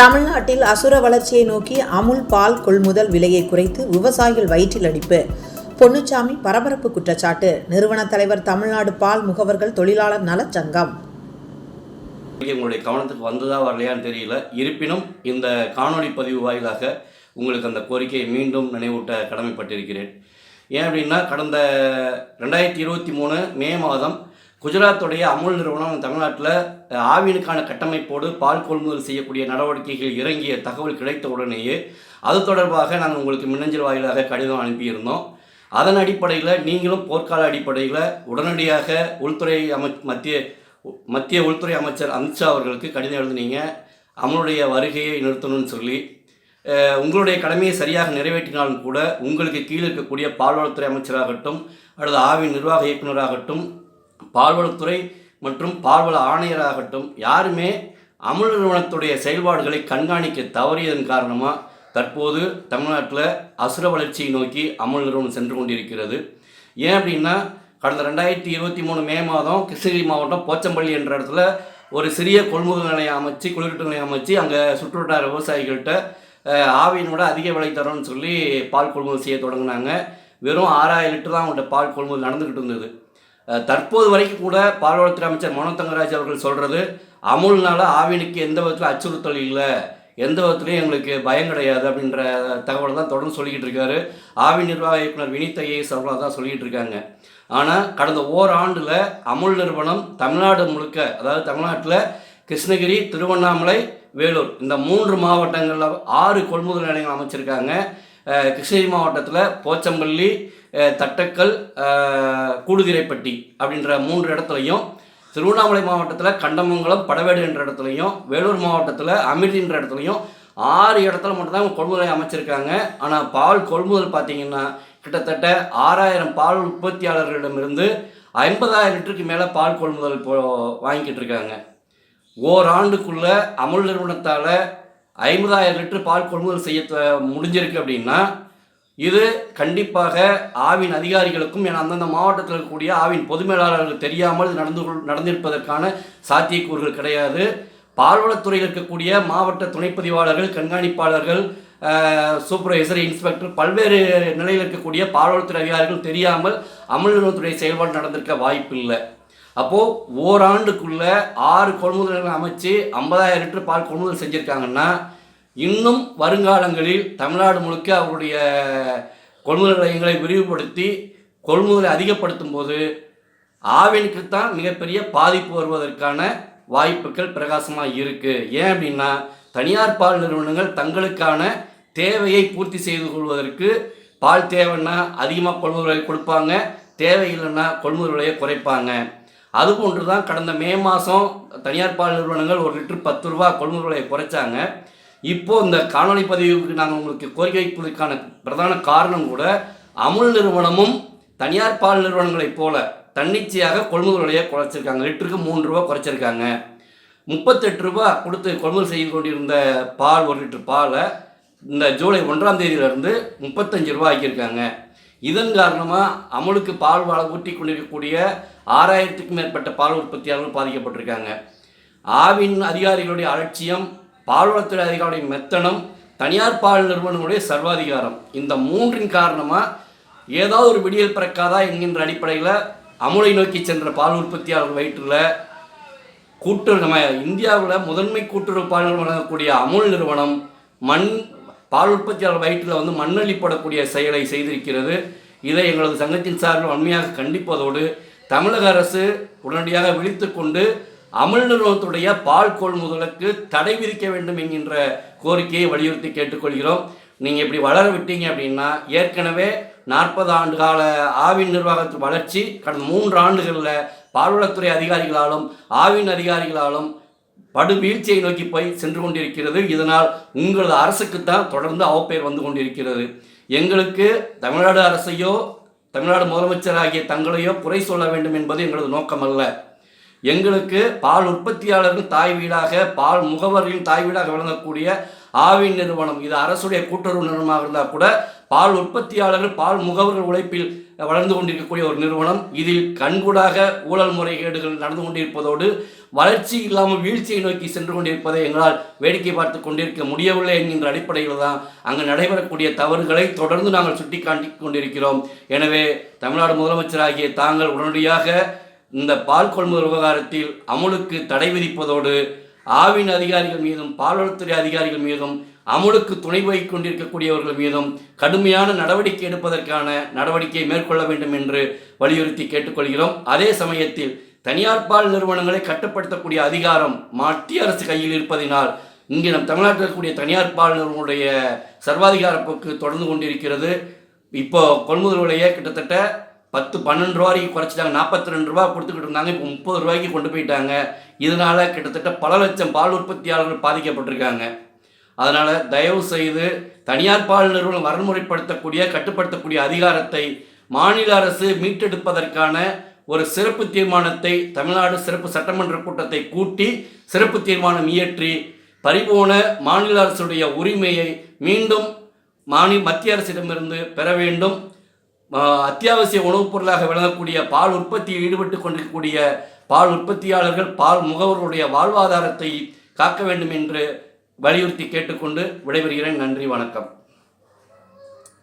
தமிழ்நாட்டில் அசுர வளர்ச்சியை நோக்கி அமுல் பால் கொள்முதல் விலையை குறைத்து விவசாயிகள் வயிற்றில் அடிப்பு. பொன்னுச்சாமி பரபரப்பு குற்றச்சாட்டு. நிறுவன தலைவர் தமிழ்நாடு பால் முகவர்கள் தொழிலாளர் நலச் சங்கம் உங்களுடைய கவனத்துக்கு வந்ததா வரலையான்னு தெரியல. இருப்பினும் இந்த காணொலி பதிவு வாயிலாக உங்களுக்கு அந்த கோரிக்கையை மீண்டும் நினைவூட்ட கடமைப்பட்டிருக்கிறேன். ஏன் அப்படின்னா கடந்த ரெண்டாயிரத்தி இருபத்தி மூணு மே மாதம் குஜராத்துடைய அமுல் நிறுவனம் தமிழ்நாட்டில் ஆவினுக்கான கட்டமைப்போடு பால் கொள்முதல் செய்யக்கூடிய நடவடிக்கைகள் இறங்கிய தகவல் கிடைத்த உடனேயே அது தொடர்பாக நாங்கள் உங்களுக்கு மின்னஞ்சல் வாயிலாக கடிதம் அனுப்பியிருந்தோம். அதன் அடிப்படையில் நீங்களும் போர்க்கால அடிப்படையில் உடனடியாக உள்துறை அமை மத்திய மத்திய உள்துறை அமைச்சர் அமித்ஷா அவர்களுக்கு கடிதம் எழுதுனீங்க. அமலுடைய வருகையை நிறுத்தணும்னு சொல்லி உங்களுடைய கடமையை சரியாக நிறைவேற்றினாலும் கூட உங்களுக்கு கீழே இருக்கக்கூடிய பால்வளத்துறை அமைச்சராகட்டும் அல்லது ஆவின் நிர்வாக இயக்குநராகட்டும் பால்வளத்துறை மற்றும் பால்வள ஆணையராகட்டும் யாருமே அமுல் நிறுவனத்துடைய செயல்பாடுகளை கண்காணிக்க தவறியதன் காரணமாக தற்போது தமிழ்நாட்டில் அசுர வளர்ச்சியை நோக்கி அமுல் நிறுவனம் சென்று கொண்டிருக்கிறது. ஏன் அப்படின்னா கடந்த ரெண்டாயிரத்தி இருபத்தி மூணு மே மாதம் கிருஷ்ணகிரி மாவட்டம் போச்சம்பள்ளி என்ற இடத்துல ஒரு சிறிய கொள்முதல் நிலையம் அமைச்சு குளிர்ட்டு நிலையம் அமைச்சு அங்கே சுற்றுவட்டார விவசாயிகள்கிட்ட ஆவியினோட அதிக விலை தரோன்னு சொல்லி பால் கொள்முதல் செய்ய தொடங்கினாங்க. வெறும் ஆறாயிரம் லிட்டர் தான் அவங்கள்ட்ட பால் கொள்முதல் நடந்துக்கிட்டு இருந்தது. தற்போது வரைக்கும் கூட பால்வளத்துறை அமைச்சர் மனோ தங்கராஜ் அவர்கள் சொல்கிறது அமுல்னால ஆவினுக்கு எந்த விதத்தில் அச்சுறுத்தல் இல்லை எந்த விதத்துலையும் எங்களுக்கு பயம் கிடையாது அப்படின்ற தகவலை தான் தொடர்ந்து சொல்லிக்கிட்டு இருக்காரு. ஆவி நிர்வாக இயக்குனர் வினித் ஐஏஎஸ் அவர்களாக தான் சொல்லிக்கிட்டு இருக்காங்க. ஆனால் கடந்த ஓராண்டில் அமுல் நிறுவனம் தமிழ்நாடு முழுக்க அதாவது தமிழ்நாட்டில் கிருஷ்ணகிரி திருவண்ணாமலை வேலூர் இந்த மூன்று மாவட்டங்களில் ஆறு கொள்முதல் நிலையங்கள் அமைச்சிருக்காங்க. கிருஷ்ணகிரி மாவட்டத்தில் போச்சம்பள்ளி தட்டக்கல் கூடுதிரைப்பட்டி அப்படின்ற மூன்று இடத்துலையும் திருவண்ணாமலை மாவட்டத்தில் கண்டமங்கலம் படவேடு என்ற இடத்துலையும் வேலூர் மாவட்டத்தில் அமிர்தின்ற இடத்துலையும் ஆறு இடத்துல மட்டும்தான் கொள்முதலை அமைச்சிருக்காங்க. ஆனால் பால் கொள்முதல் பார்த்தீங்கன்னா கிட்டத்தட்ட ஆறாயிரம் பால் உற்பத்தியாளர்களிடமிருந்து ஐம்பதாயிரம் லிட்டருக்கு மேலே பால் கொள்முதல் இப்போ வாங்கிக்கிட்டு இருக்காங்க. ஓராண்டுக்குள்ளே அமுல் நிறுவனத்தால் ஐம்பதாயிரம் லிட்டர் பால் கொள்முதல் செய்ய முடிஞ்சிருக்கு அப்படின்னா இது கண்டிப்பாக ஆவின் அதிகாரிகளுக்கும் என அந்தந்த மாவட்டத்தில் இருக்கக்கூடிய ஆவின் பொது மேலாளர்கள் தெரியாமல் இது நடந்து நடந்திருப்பதற்கான சாத்தியக்கூறுகள் கிடையாது. பால்வளத்துறையில் இருக்கக்கூடிய மாவட்ட துணைப்பதிவாளர்கள் கண்காணிப்பாளர்கள் சூப்பர்வைசர் இன்ஸ்பெக்டர் பல்வேறு நிலையில் இருக்கக்கூடிய பால்வளத்துறை அதிகாரிகள் தெரியாமல் அமல் நிறுவனத்துடைய செயல்பாடு நடந்திருக்க வாய்ப்பில்லை. அப்போது ஓராண்டுக்குள்ளே ஆறு கொள்முதல் அமைச்சு ஐம்பதாயிரம் லிட்டர் பால் கொள்முதல் செஞ்சுருக்காங்கன்னா இன்னும் வருங்காலங்களில் தமிழ்நாடு முழுக்க அவருடைய கொள்முதல் நிலையங்களை விரிவுபடுத்தி கொள்முதலை அதிகப்படுத்தும் போது ஆவினுக்குத்தான் மிகப்பெரிய பாதிப்பு வருவதற்கான வாய்ப்புகள் பிரகாசமாக இருக்குது ஏன் அப்படின்னா தனியார் பால் நிறுவனங்கள் தங்களுக்கான தேவையை பூர்த்தி செய்து கொள்வதற்கு பால் தேவைன்னா அதிகமாக கொள்முதல் விலையை கொடுப்பாங்க தேவையில்லைன்னா கொள்முதல் விலையை குறைப்பாங்க. அதுபோன்று தான் கடந்த மே மாதம் தனியார் பால் நிறுவனங்கள் ஒரு லிட்டர் பத்து ரூபா கொள்முதல் விலையை குறைச்சாங்க. இப்போ இந்த காணொலி பதிவுக்கு நாங்கள் உங்களுக்கு கோரிக்கை வைப்பதற்கான பிரதான காரணம் கூட அமுல் நிறுவனமும் தனியார் பால் நிறுவனங்களைப் போல தன்னிச்சையாக கொள்முதல் விலையை குறைச்சிருக்காங்க. லிட்டருக்கு மூன்று ரூபா குறைச்சிருக்காங்க. முப்பத்தெட்டு ரூபா கொடுத்து கொள்முதல் செய்து கொண்டிருந்த பால் ஒரு லிட்டர் பாலை இந்த ஜூலை ஒன்றாம் தேதியிலிருந்து முப்பத்தஞ்சு ரூபா ஆக்கியிருக்காங்க. இதன் காரணமாக அமுலுக்கு பால் வாழ ஊட்டி கொண்டிருக்கக்கூடிய ஆறாயிரத்துக்கும் மேற்பட்ட பால் உற்பத்தியாளர்கள் பாதிக்கப்பட்டிருக்காங்க. ஆவின் அதிகாரிகளுடைய அலட்சியம் பால்வளத்துறை அதிகாரிகளுடைய மெத்தனம் தனியார் பால் நிறுவனங்களுடைய சர்வாதிகாரம். இந்த மூன்றின் காரணமாக ஏதாவது ஒரு விடியல் பிறக்காதா என்கின்ற அடிப்படையில் அமுலை நோக்கி சென்ற பால் உற்பத்தியாளர் வயிற்றில் கூட்டுறவு நம்ம இந்தியாவில் முதன்மை கூட்டுறவு பால் நிறுவனம் வழங்கக்கூடிய அமுல் நிறுவனம் மண் பால் உற்பத்தியாளர் வயிற்றில் வந்து மண்ணள்ளி போடக்கூடிய செயலை செய்திருக்கிறது. இதை எங்களது சங்கத்தின் சார்பில் வன்மையாக கண்டிப்பதோடு தமிழக அரசு உடனடியாக விழித்து கொண்டு அமல் நிறுவனத்துடைய பால் கொள்முதலுக்கு தடை விதிக்க வேண்டும் என்கின்ற கோரிக்கையை வலியுறுத்தி கேட்டுக்கொள்கிறோம். நீங்கள் இப்படி வளர விட்டீங்க அப்படின்னா ஏற்கனவே நாற்பது ஆண்டு கால ஆவின் நிர்வாகத்தின் வளர்ச்சி கடந்த மூன்று ஆண்டுகளில் பால்வளத்துறை அதிகாரிகளாலும் ஆவின் அதிகாரிகளாலும் படு வீழ்ச்சியை நோக்கி போய் சென்று கொண்டிருக்கிறது. இதனால் உங்களது அரசுக்குத்தான் தொடர்ந்து அவப்பெயர் வந்து கொண்டிருக்கிறது. எங்களுக்கு தமிழ்நாடு அரசையோ தமிழ்நாடு முதலமைச்சராகிய தங்களையோ குறை சொல்ல வேண்டும் என்பது எங்களது நோக்கமல்ல. எங்களுக்கு பால் உற்பத்தியாளர்கள் தாய் வீடாக பால் முகவரின் தாய் வீடாக விளங்கக்கூடிய ஆவின் நிறுவனம். இது அரசுடைய கூட்டுறவு நிறுவனமாக இருந்தால் கூட பால் உற்பத்தியாளர்கள் பால் முகவர்கள் உழைப்பில் வளர்ந்து கொண்டிருக்கக்கூடிய ஒரு நிறுவனம். இதில் கண்கூடாக ஊழல் முறைகேடுகள் நடந்து கொண்டிருப்பதோடு வளர்ச்சி இல்லாமல் வீழ்ச்சியை நோக்கி சென்று கொண்டிருப்பதை எங்களால் வேடிக்கை பார்த்து கொண்டிருக்க முடியவில்லை என்கின்ற அடிப்படையில் தான் அங்கு நடைபெறக்கூடிய தவறுகளை தொடர்ந்து நாங்கள் சுட்டிக்காட்டி கொண்டிருக்கிறோம். எனவே தமிழ்நாடு முதலமைச்சராகிய தாங்கள் உடனடியாக இந்த பால் கொள்முதல் விவகாரத்தில் அமுலுக்கு தடை விதிப்பதோடு ஆவின் அதிகாரிகள் மீதும் பால்வளத்துறை அதிகாரிகள் மீதும் அமுலுக்கு துணை போய் கொண்டிருக்கக்கூடியவர்கள் மீதும் கடுமையான நடவடிக்கை எடுப்பதற்கான நடவடிக்கையை மேற்கொள்ள வேண்டும் என்று வலியுறுத்தி கேட்டுக்கொள்கிறோம். அதே சமயத்தில் தனியார் பால் நிறுவனங்களை கட்டுப்படுத்தக்கூடிய அதிகாரம் மத்திய அரசு கையில் இருப்பதினால் இங்கே நம் தமிழ்நாட்டில் இருக்கக்கூடிய தனியார் பால் நிறுவனங்களுடைய சர்வாதிகார போக்கு தொடர்ந்து கொண்டிருக்கிறது. இப்போ கொள்முதல் விலையை கிட்டத்தட்ட பத்து பன்னெண்டு ரூபா வரைக்கும் குறைச்சிட்டாங்க. நாற்பத்தி ரெண்டு ரூபா கொடுத்துக்கிட்டு இருந்தாங்க. இப்போ முப்பது ரூபாய்க்கு கொண்டு போயிட்டாங்க. இதனால் கிட்டத்தட்ட பல லட்சம் பால் உற்பத்தியாளர்கள் பாதிக்கப்பட்டிருக்காங்க. அதனால் தயவு செய்து தனியார் பால் நிறுவனம் வரன்முறைப்படுத்தக்கூடிய கட்டுப்படுத்தக்கூடிய அதிகாரத்தை மாநில அரசு மீட்டெடுப்பதற்கான ஒரு சிறப்பு தீர்மானத்தை தமிழ்நாடு சிறப்பு சட்டமன்ற கூட்டத்தை கூட்டி சிறப்பு தீர்மானம் இயற்றி பறிபோன மாநில அரசுடைய உரிமையை மீண்டும் மாநில மத்திய அரசிடமிருந்து பெற வேண்டும். அத்தியாவசிய உணவுப் பொருளாக விளங்கக்கூடிய பால் உற்பத்தியில் ஈடுபட்டு கொண்டிருக்கக்கூடிய பால் உற்பத்தியாளர்கள் பால் முகவர்களுடைய வாழ்வாதாரத்தை காக்க வேண்டும் என்று வலியுறுத்தி கேட்டுக்கொண்டு விடைபெறுகிறேன். நன்றி வணக்கம்.